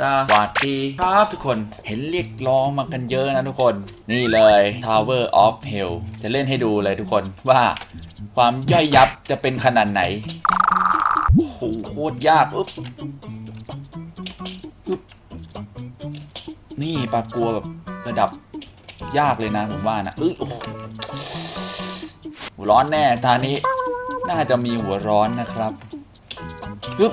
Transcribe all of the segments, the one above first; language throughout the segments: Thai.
สวัสดีครับทุกคนเห็นเรียกร้องมากันเยอะนะทุกคน นี่เลย Tower of Hell จะเล่นให้ดูเลยทุกคนว่าความย่อยยับจะเป็นขนาดไหนโอ้โหโคตรยากอุ๊บอุ๊บนี่ปลากลัวแบบระดับยากเลยนะผมว่านะเอ้ยโอ้หัวร้อนแน่ตานี้ น่าจะมีหัวร้อนนะครับฮึบ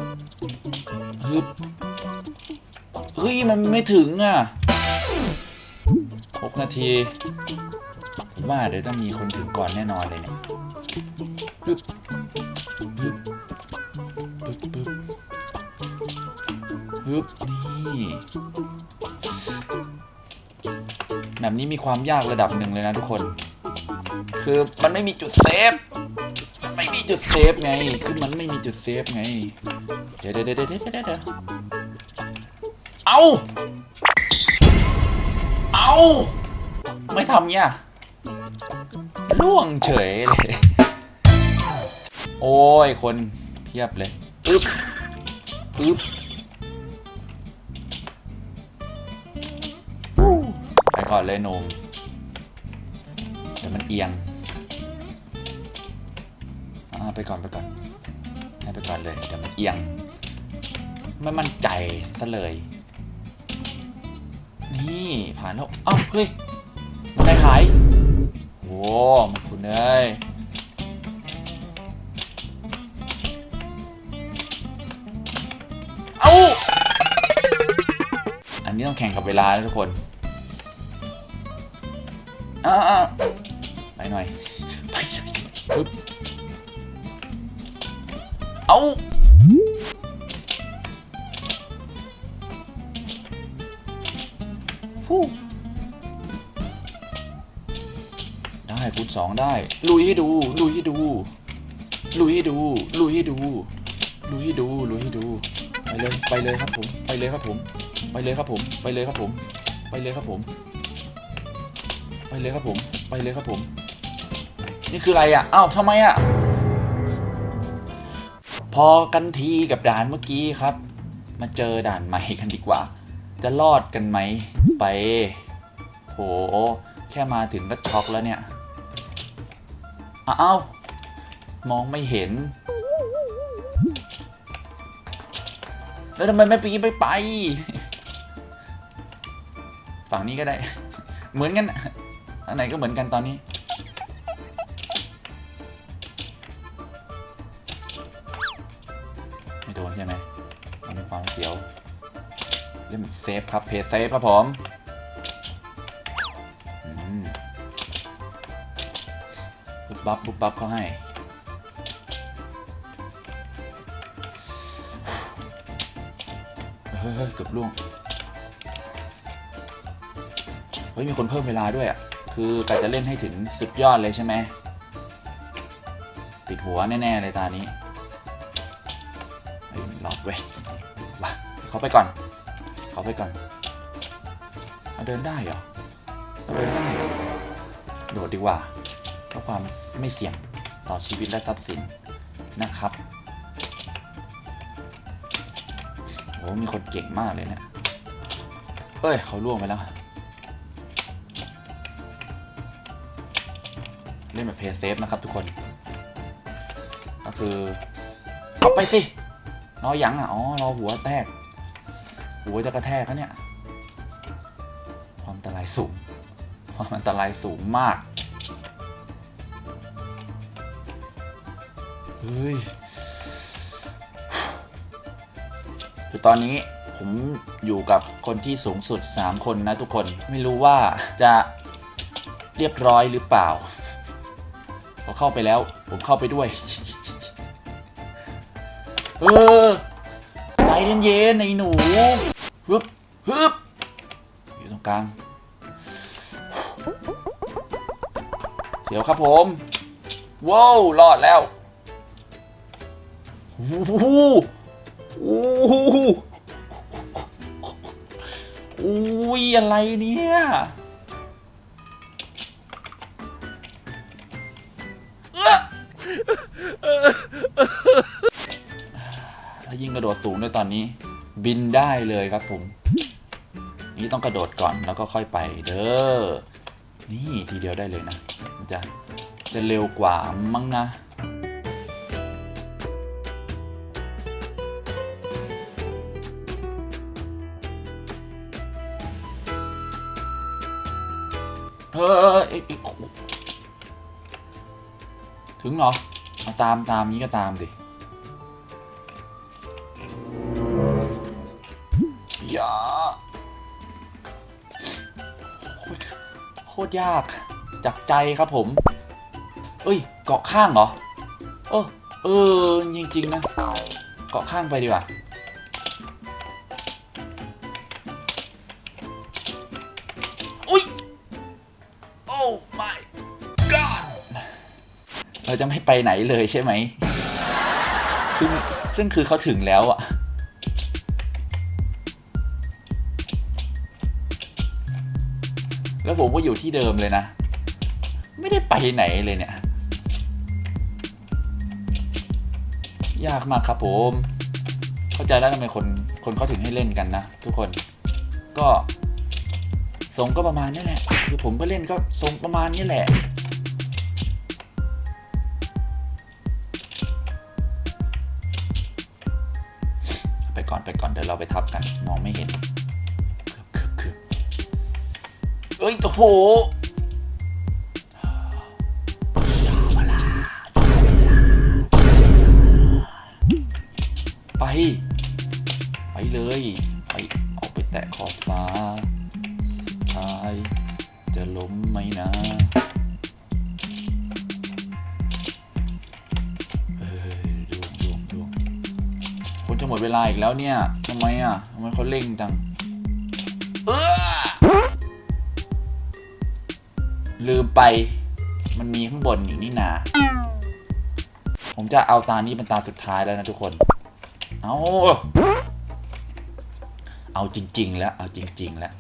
เฮ้ย มันไม่ถึงอะหกนาทีผมว่าเดี๋ยวต้องมีคนถึงก่อนแน่นอนเลยเนี่ยฮึบฮึบปึ๊บปึ๊บฮึบนี่แบบนี้มีความยากระดับหนึ่งเลยนะทุกคน คือมันไม่มีจุดเซฟ มันไม่มีจุดเซฟไง คือมันไม่มีจุดเซฟไง เดี๋ยวเดี๋ยวเดี๋ยวเดี๋ยว เอา เอา ไม่ทำเนี่ยล่วงเฉยเลย โอ้ย คนเพียบเลยอึ๊บอึ๊บไปก่อนเลยนมเดี๋ยวมันเอียงอ่าไปก่อนไปก่อนให้ไปก่อนเลยเดี๋ยวมันเอียง ไม่มั่นใจซะเลย นี่ผ่านแล้วเอ้าเฮ้ยมันได้หายโว้มันคุณเอ้ยเอ้าอันนี้ต้องแข่งกับเวลานะทุกคนอ่าไปหน่อยไปหน่อยปึ๊บเอา ได้คูณสองได้ ลุยให้ดู ลุยให้ดู ลุยให้ดู ลุยให้ดู ลุยให้ดู ลุยให้ดู ไปเลย ไปเลยครับผม ไปเลยครับผม ไปเลยครับผม ไปเลยครับผม ไปเลยครับผม ไปเลยครับผม ไปเลยครับผม นี่คืออะไรอะ อ้าวทำไมอะ พอกันทีกับด่านเมื่อกี้ครับ มาเจอด่านใหม่กันดีกว่า จะรอดกันไหมไป โห แค่มาถึงก็ช็อกแล้วเนี่ย อ้าว มองไม่เห็น แล้วทำไมไม่ไปไปไป ฝั่งนี้ก็ได้ เหมือนกันอันไหนก็เหมือนกันตอนนี้ไม่โดนใช่ไหมมันเป็นความเสียว ล่นเซฟครับเพจเซฟครับผมอืมปุ๊บปั๊บปุ๊บปั๊บเขาให้เฮ้ยเกือบล่วง เฮ้ย มีคนเพิ่มเวลาด้วยอะ คือกะจะเล่นให้ถึงสุดยอดเลยใช่ไหม ติดหัวแน่ ๆ เลยตานี้เฮ้ยรอดเว้ยมาเขาไปก่อน ขาไปก่อนเดินได้เหรอเดินได้โดดดีกว่าเพื่อความไม่เสี่ยงต่อชีวิตและทรัพย์สินนะครับโอ้มีคนเก่งมากเลยเนะี่ยเอ้ย เขาล่วงไปแล้ว เล่นแบบเพย์เซฟนะครับทุกคน ก็คือเอาไปสิรอยังอะ อ๋อ รอหัวแตก หัวจะกระแทกนะเนี่ย ความอันตรายสูง ความอันตรายสูงมาก เฮ้ยคือตอนนี้ผมอยู่กับคนที่สูงสุด 3 คนนะทุกคน ไม่รู้ว่าจะเรียบร้อยหรือเปล่าพอเข้าไปแล้ว ผมเข้าไปด้วย เออ ใจเย็นๆไอ้หนู ฮึบฮึบอยู่ตรงกลาง เสียวครับผมว้าวรอดแล้วโอ้โหโอ้โหอุ้ยอะไรเนี่ยแล้วยิงกระโดดสูงด้วยตอนนี้ บินได้เลยครับผม นี่ต้องกระโดดก่อนแล้วก็ค่อยไปเด้อ นี่ทีเดียวได้เลยนะ มันจะจะเร็วกว่ามั้งนะเฮ้ยเออถึงเหรอ มาตามตามนี้ก็ตามดิ ยาโคตรโคตรยาก จากใจครับผม เอ้ย เกาะข้างเหรอ เออเออ จริง ๆ นะ เกาะข้างไปดีกว่าอุ้ย โอ้ my god เราจะไม่ไปไหนเลยใช่ไหมซึ่งซึ่งคือเขาถึงแล้วอะ แล้วผมก็อยู่ที่เดิมเลยนะ ไม่ได้ไปไหนเลยเนี่ย ยากมากครับผม เข้าใจแล้วทำไมคนคนเขาถึงให้เล่นกันนะ ทุกคนก็ทรงก็ประมาณนี้แหละ คือผมก็เล่นก็ทรงประมาณนี้แหละ ไปก่อนไปก่อนเดี๋ยวเราไปทับกัน มองไม่เห็น เอ้ยโอ้โหไป ไปเลย ไปออกไปแตะขอบฟ้าสุดท้ายจะล้มไหมนะเอ้ยดวงดวงดวงคนจะหมดเวลาอีกแล้วเนี่ยทำไมอะทำไมเขาเร่งจัง เออ ลืมไป มันมีข้างบนอยู่นี่นา ผมจะเอาตานี้เป็นตาสุดท้ายแล้วนะทุกคน เอาเอาจริง ๆ แล้ว เอาจริง ๆ แล้ว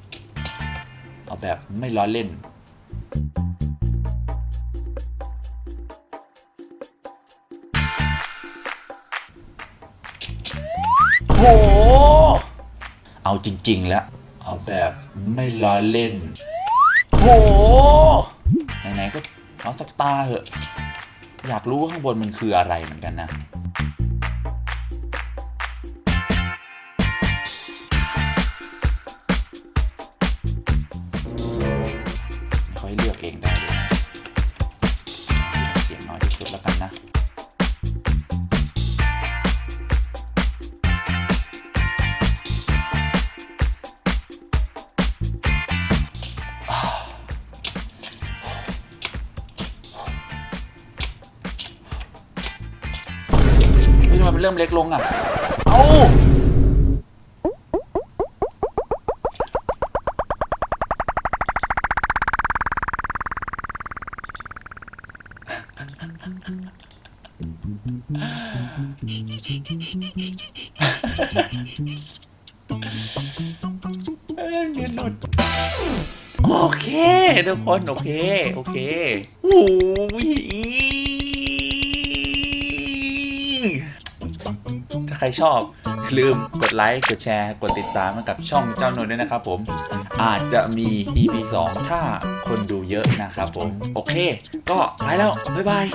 เอาแบบไม่ล้อเล่นโห เอาจริง ๆ แล้ว เอาแบบไม่ล้อเล่นโห ไหนๆก็เอาสักตาเหอะ อยากรู้ว่าข้างบนมันคืออะไรเหมือนกันนะไม่ค่อยเลือกเองได้เลยเสียงน้อยที่สุดแล้วกันนะ ฮ้ยทำไมมันเริ่มเล็กลงอะ เอ้าเอ้ยเงินหลุดโอเคทุกคน โอเค โอเคโอ้ย รชอบอย่าลืมกดไลค์ กดแชร์ กดติดตามกับช่องเจ้านนท์ด้วยนะครับผม อาจจะมี EP 2 ถ้าคนดูเยอะนะครับผม โอเค ก็ไปแล้ว บ๊ายบาย